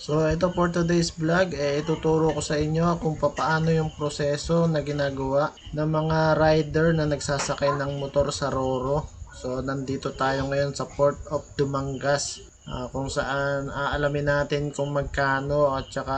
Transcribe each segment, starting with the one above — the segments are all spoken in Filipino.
So ito for today's vlog, eh, ituturo ko sa inyo kung paano yung proseso na ginagawa ng mga rider na nagsasakay ng motor sa Roro. So nandito tayo ngayon sa Port of Dumangas ah, kung saan aalamin natin kung magkano at saka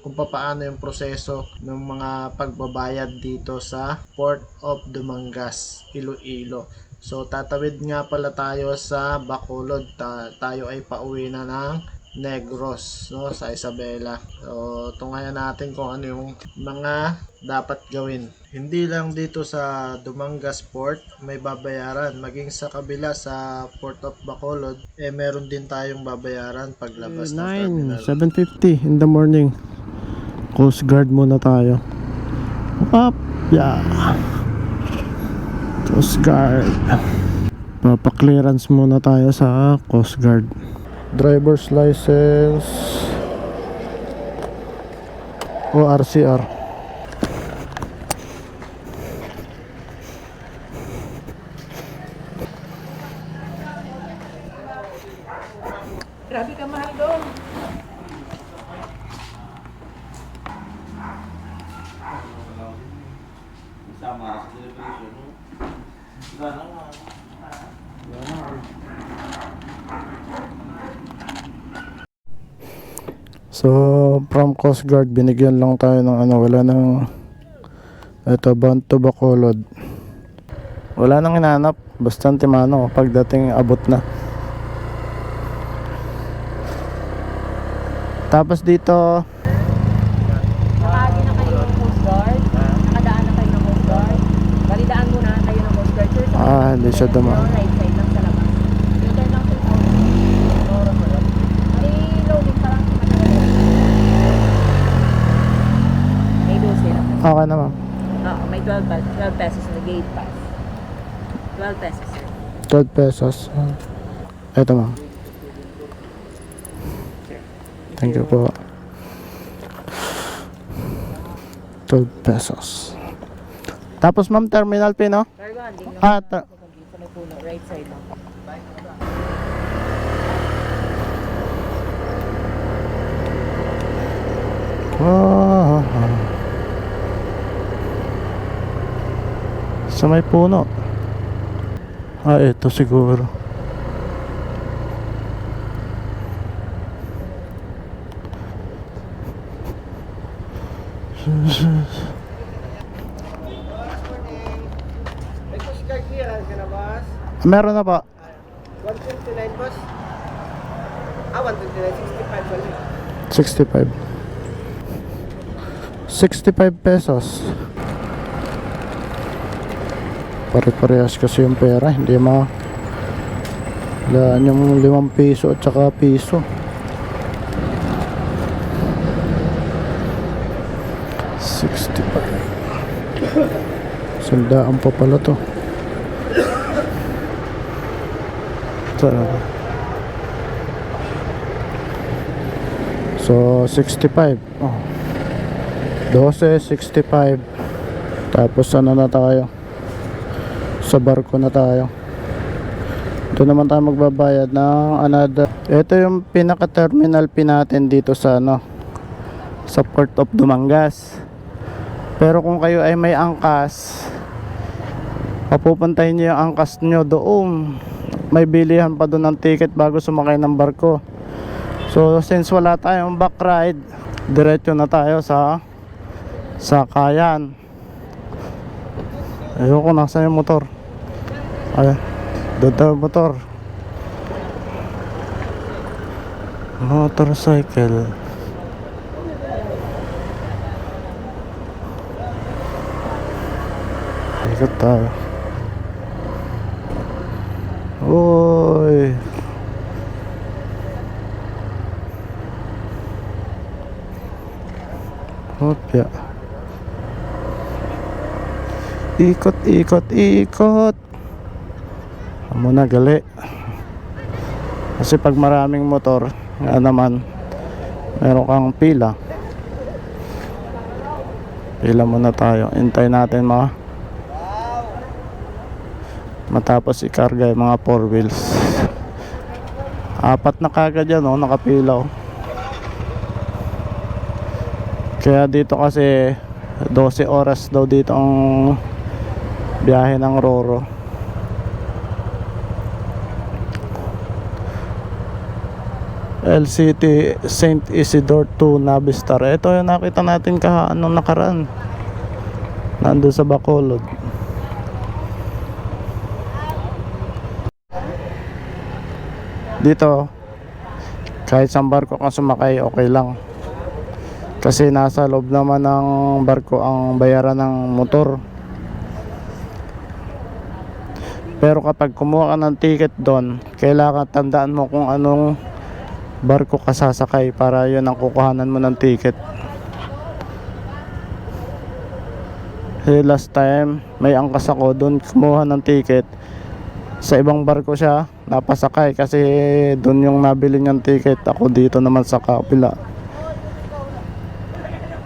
kung paano yung proseso ng mga pagbabayad dito sa Port of Dumangas, Iloilo. So tatawid nga pala tayo sa Bacolod. Ta- tayo ay pauwi na ng Negros no sa Isabela. So tungayan natin kung ano yung mga dapat gawin. Hindi lang dito sa Dumangas Port may babayaran, maging sa kabila sa Port of Bacolod eh meron din tayong babayaran paglabas ng 9, terminal. 7.50 in the morning. Coast Guard muna tayo. Up, yeah. Coast Guard. Papa-clearance muna tayo sa Coast Guard. Driver's license. O RCR. Grabe ka mahal doon. Sama sa celebration, no? Sana nga. So, from Coast Guard, binigyan lang tayo ng ano, wala nang ito, bound to Bacolod. Wala nang hinanap, basta timano pagdating abot na. Tapos dito, Nakagi na kayo ng Coast Guard. Nakadaan na kayo ng Coast Guard. Balidaan muna kayo ng Coast Guard. Sir, Ah, hindi siya. Right side lang sa labas. Yung turn lang sa Roro mo yun. May loading pa lang. May 12 lang. Okay na ma'am. Oo, may 12, pa- 12 pesos na gate pass. 12 pesos, sir. 12 pesos. Ito ma'am. Thank you po. 12 pesos. Tapos ma'am, terminal fee no? Cargo handling lang. Ah, ta- Sa may puno, right side lang. Ah. Sa may puno. Ah, ito siguro. Meron na pa. 129, boss? Ah, 129, 65 pala. 65. 65 pesos. Pare-parehas kasi yung pera, hindi ma Laan yung 5 piso at saka piso. Sandaan pa pala to. So, 65. Oh. 12, 65. Tapos ano na tayo? Sa barko na tayo. Ito naman tayo magbabayad ng another. Ito yung pinaka-terminal pin natin dito sa ano sa Port of Dumangas. Pero kung kayo ay may angkas, papupuntahin niyo yung angkas niyo doon. May bilihan pa doon ng ticket bago sumakay ng barko. So since wala tayong back ride, diretso na tayo sa sa Kayan. Ayoko nasa yung motor. Ay, doon tayo motor. Motorcycle. Ikot tayo. Uy. Hopya. Ikot, ikot, ikot. Amo na gali. Kasi pag maraming motor, nga naman, meron kang pila. Pila muna tayo. Hintay natin mga matapos ikarga yung mga four wheels. Apat na kagad yan, oh, nakapila. Oh. Kaya dito kasi 12 oras daw dito ang biyahe ng Roro. LCT St. Isidore to Navistar. Ito yung nakita natin ka anong nakaraan. Nandun sa Bacolod. Dito, kahit sa barko ka sumakay, okay lang. Kasi nasa loob naman ng barko ang bayaran ng motor. Pero kapag kumuha ka ng ticket doon, kailangan tandaan mo kung anong barko ka sasakay para yun ang kukuhanan mo ng ticket. Kasi last time, may angkas ako doon kumuha ng ticket. Sa ibang barko siya, napasakay kasi doon yung nabili niyang ticket. Ako dito naman sa kapila.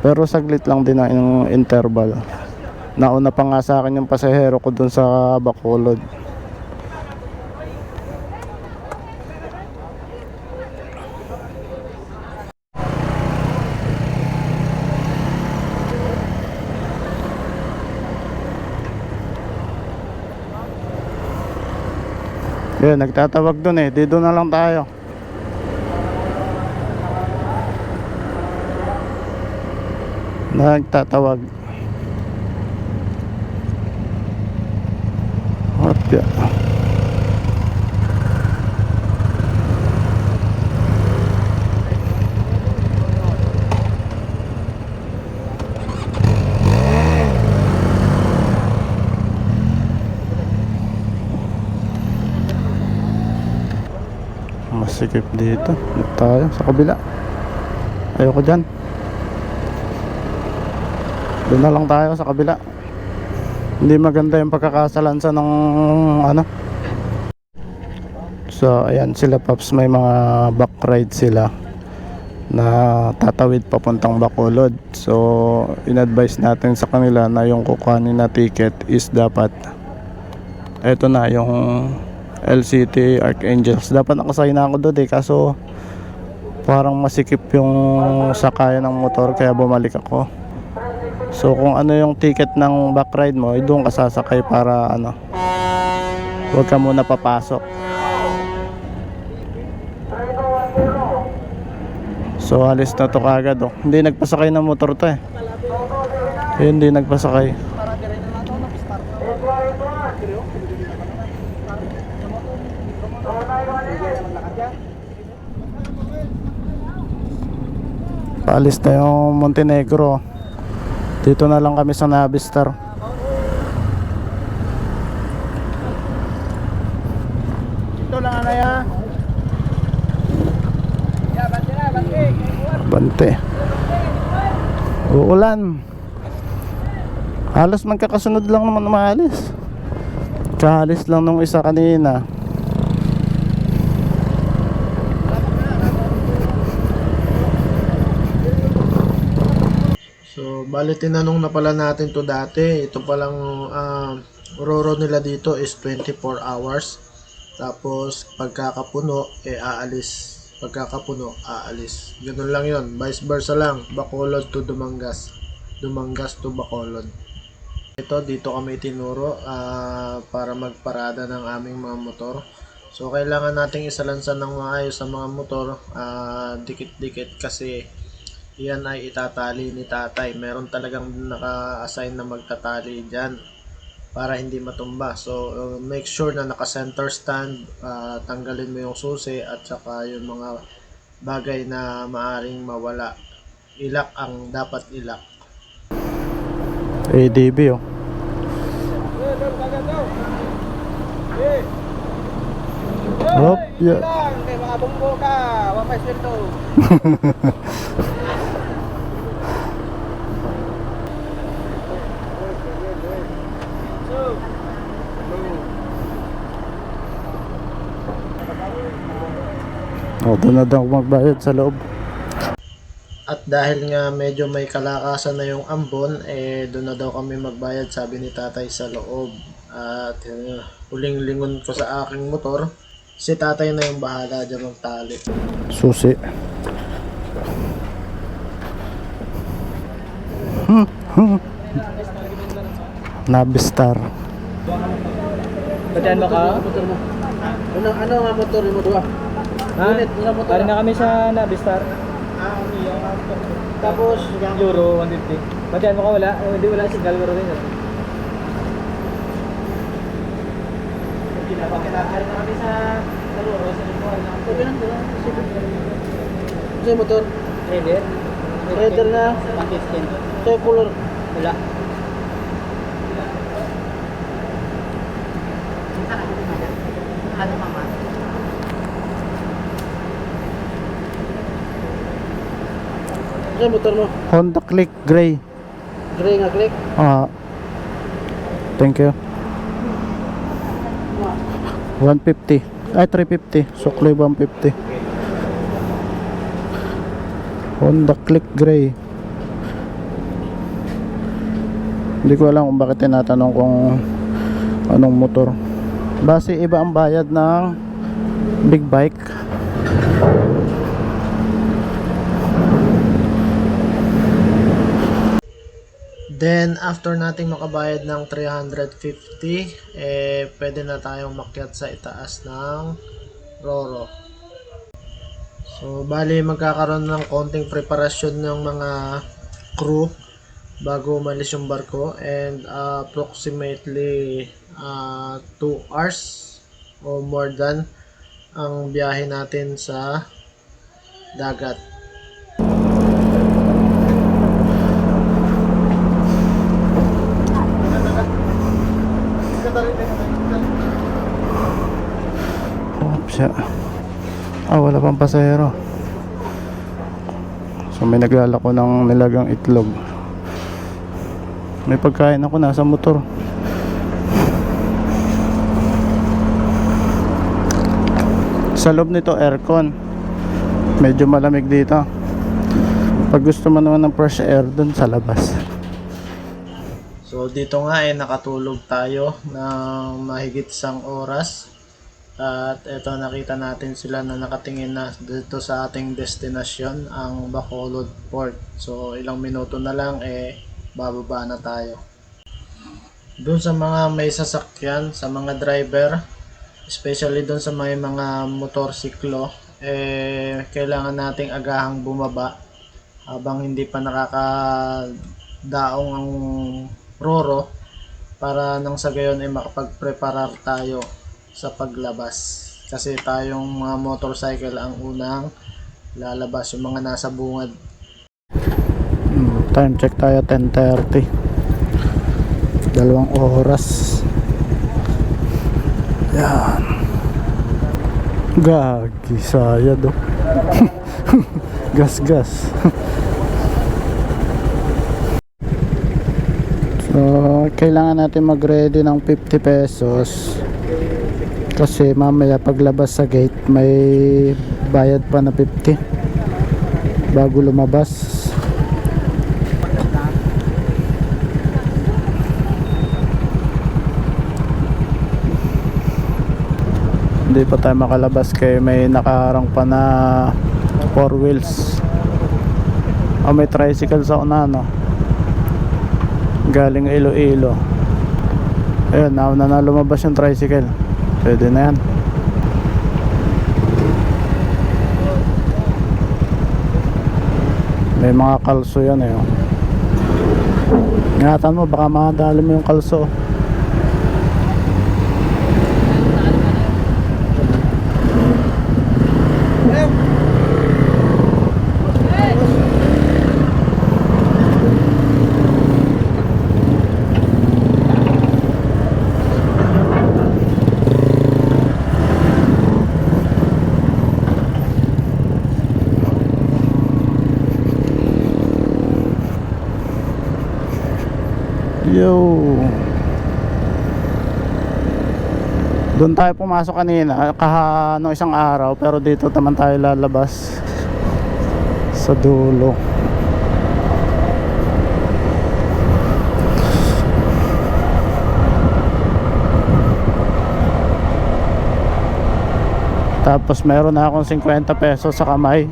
Pero saglit lang din ang interval. Nauna pa nga sa akin yung pasahero ko doon sa Bacolod. Yun, nagtatawag dun eh. Dito na lang tayo. Nagtatawag. What the? Masikip dito. Dito tayo sa kabila. Ayoko dyan. Doon na lang tayo sa kabila. Hindi maganda yung pagkakasalansa ng ano. So ayan sila Paps may mga back ride sila na tatawid papuntang Bacolod. So in-advise natin sa kanila na yung kukuhanin na ticket is dapat eto na yung LCT Archangels. Dapat nakasay na ako doon eh kaso parang masikip yung sakayan ng motor kaya bumalik ako. So kung ano yung ticket ng back ride mo, eh, doon ka sasakay para ano. Huwag ka muna papasok. So alis na to kagad oh. Hindi nagpasakay ng motor to. Eh, Hindi nagpasakay. Paalis na yung Montenegro. Dito na lang kami sa Navistar. Ito lang na ya. Bante. Uulan. Halos magkakasunod lang naman maalis. Kahalis lang nung isa kanina. So, bali tinanong na pala natin to dati. Ito palang ah, roro nila dito is 24 hours. Tapos, pagkakapuno, eh aalis. Pagkakapuno, aalis. Ganun lang yon Vice versa lang. Bacolod to Dumangas. Dumangas to Bacolod. Ito, dito kami tinuro ah, para magparada ng aming mga motor. So, kailangan nating isalansan ng maayos sa mga motor. ah, dikit-dikit kasi yan ay itatali ni tatay. Meron talagang naka-assign na magtatali dyan para hindi matumba. So, uh, make sure na naka-center stand, uh, tanggalin mo yung susi at saka yung mga bagay na maaring mawala. Ilak ang dapat ilak. ADB oh. Hop, yeah. Kay mga bunggo ka, wapay sweldo. Oh, doon na daw magbayad sa loob. At dahil nga medyo may kalakasan na yung ambon, eh doon na daw kami magbayad sabi ni tatay sa loob. At uh, huling lingon ko sa aking motor, si tatay na yung bahala dyan magtali. Susi. Nabistar. Pagyan mo ka? Ano, ano nga motor mo doon? Ha? Pari na kami sa Navistar. Tapos, Euro 150. Pagyan mo ka wala? Eh, Hindi wala signal pero rin. Pagkakari na kami sa Lingkuan. sabi lang doon. Kasi motor, Raider? Raider na. 115. Ito yung color. Wala. Kasi motor mo, Honda Click Gray. gray nga click. Ah. Thank you. 150. Ay, 350. Sukli 150. Honda Click Gray. Hindi ko alam kung bakit tinatanong kung anong motor. Base iba ang bayad ng big bike. Then, after nating makabayad ng 350, eh, pwede na tayong makyat sa itaas ng Roro. So, bali magkakaroon ng konting preparasyon ng mga crew bago umalis yung barko and uh, approximately 2 hours o more than ang biyahe natin sa dagat. Siya. Ah, wala pang pasahero. So may naglalako ng nilagang itlog. May pagkain ako nasa motor. Sa loob nito aircon. Medyo malamig dito. Pag gusto mo naman ng fresh air dun sa labas. So dito nga eh nakatulog tayo ng mahigit isang oras. At eto nakita natin sila na nakatingin na dito sa ating destinasyon, ang Bacolod Port. So ilang minuto na lang eh bababa na tayo. Doon sa mga may sasakyan, sa mga driver, especially doon sa may mga motorsiklo, eh kailangan nating agahang bumaba habang hindi pa nakakadaong ang Roro para nang sa gayon ay makapag-preparar tayo sa paglabas. Kasi tayong mga motorcycle ang unang lalabas, yung mga nasa bungad. Hmm, Time check tayo 10.30 Dalawang oras. Yan. Gagi sayad oh Gas gas So kailangan natin mag ready ng 50 pesos Kasi mamaya paglabas sa gate may bayad pa na 50 Bago lumabas. Hindi pa tayo makalabas kay may nakaharang pa na four wheels. O may tricycle sa una no galing Iloilo. Ayun nauna na lumabas yung tricycle pwede na yan may mga kalso yan eh oh. ingatan mo baka makadali yung kalso Doon tayo pumasok kanina, kaha no isang araw, pero dito naman tayo lalabas sa dulo. Tapos meron na akong 50 pesos sa kamay.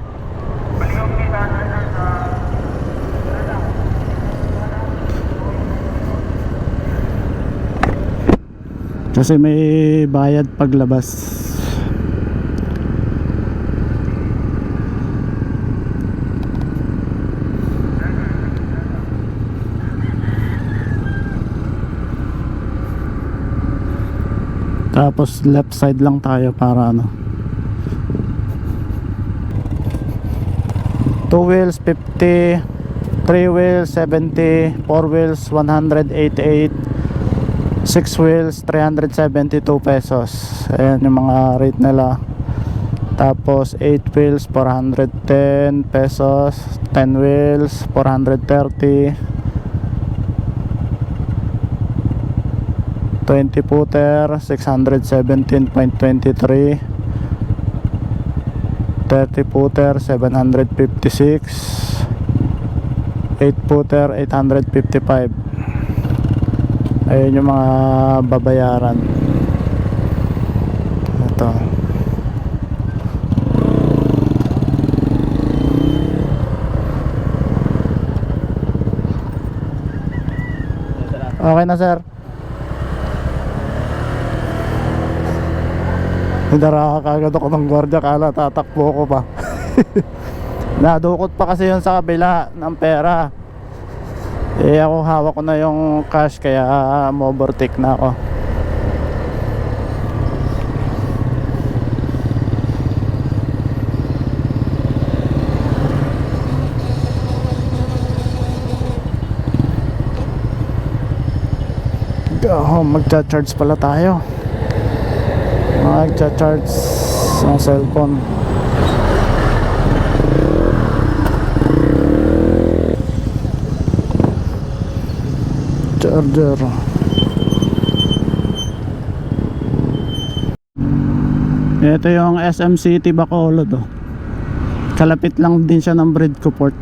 Kasi may bayad paglabas. Tapos left side lang tayo para ano. 2 wheels 50, 3 wheels 70, 4 wheels 188, 6 wheels 372 pesos. Ayan yung mga rate nila. Tapos 8 wheels 410 pesos, 10 wheels 430 20 footer 617.23 30 footer 756 8 footer 855 ayun yung mga babayaran ito okay na sir Hinara kagad ako ng gwardiya kala tatakbo ko pa. Nadukot pa kasi yun sa kabila ng pera. Eh ako hawak ko na yung cash kaya overtake na ako. Oh, magcha-charge pala tayo magcha-charge ng cellphone charger ito yung SM City Bacolod oh. kalapit lang din siya ng Bridco Port